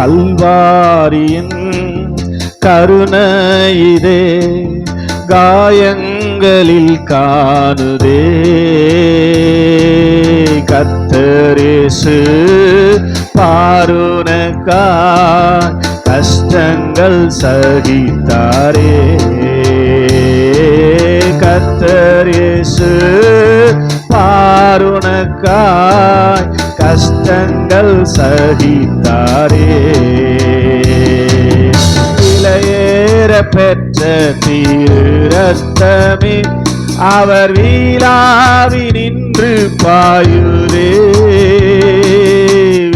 ஹalleluya கல்வாரியின் கருணை இதே காயங்களில் காணுதே. கத்தரேசு பாருனக்கா கஷ்டங்கள் சகித்தாரே. கத்தரேசு பாருனக்காய் கஷ்டங்கள் சகித்தாரே. விலையேற பெற்ற திரு ரத்தமே அவர் வீழாவி நின்று பாயுரே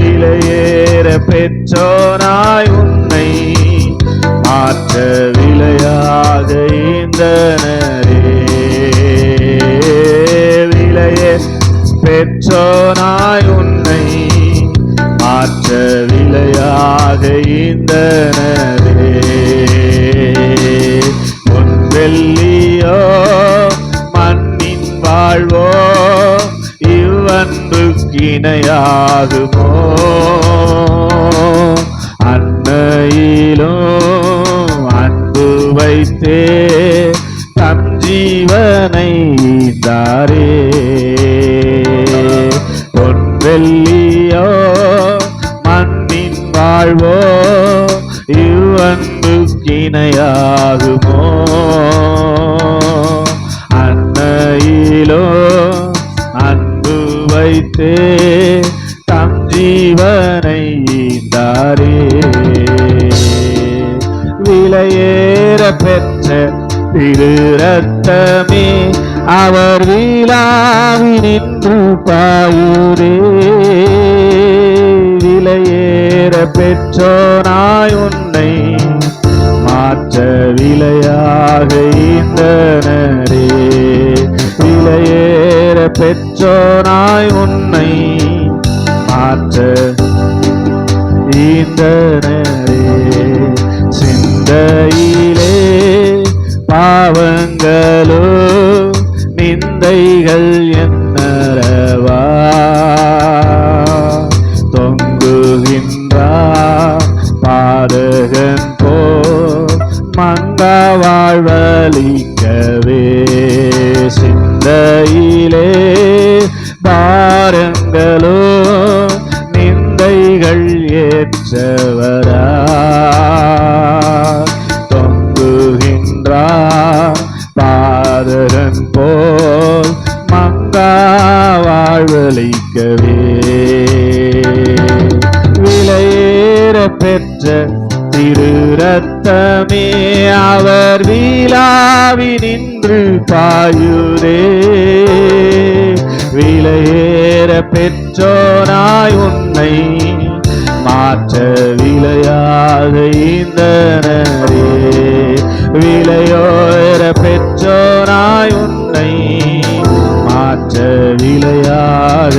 விலையேற பெற்றோனாய் உன்னை மாற்ற விலையாக இந்தனரே விலையே பெற்றோ மாற்ற விலையாக ஈந்தனரே வெள்ளியோ மண்ணின் வாழ்வோ இவ்வன்புக்கு இணையாகுமோ? அன்னையிலும் அன்பு வைத்தே தம் ஜீவனை தாரே. பொன் வெள்ளி வாழ்வோ? இவ்வன்புக்கிணையாகுமோ அன்னையிலோ அன்பு வைத்தே தம் ஜீவனை தாரே விலையேற பெற்ற திரு ரத்தமே அவர் வீழாவி நின்று பாயுரே பெற்றோனாய் உன்னை மாற்ற விலையாக ஈந்தனரே விலையேற பெற்றோனாய் உன்னை மாற்ற ஈந்தனரே சிந்தையிலே பாவங்களோ நிந்தைகள் என் பலிக்கவே சிந்தையிலே பாரங்களோ நிந்தைகள் ஏற்றவரா? தொங்குகின்றார் பாதகன் போல் மங்கா வாழ்வழிக்கவே விலையேற பெற்ற திரு ரத்தமே அவர் வீலாவி நின்று பாயுரே விலையேற பெற்றோனாய் உன்னை மாற்ற விலையாக ஈந்தனரே விலையோர பெற்றோனாய் உன்னை மாற்ற விலையாக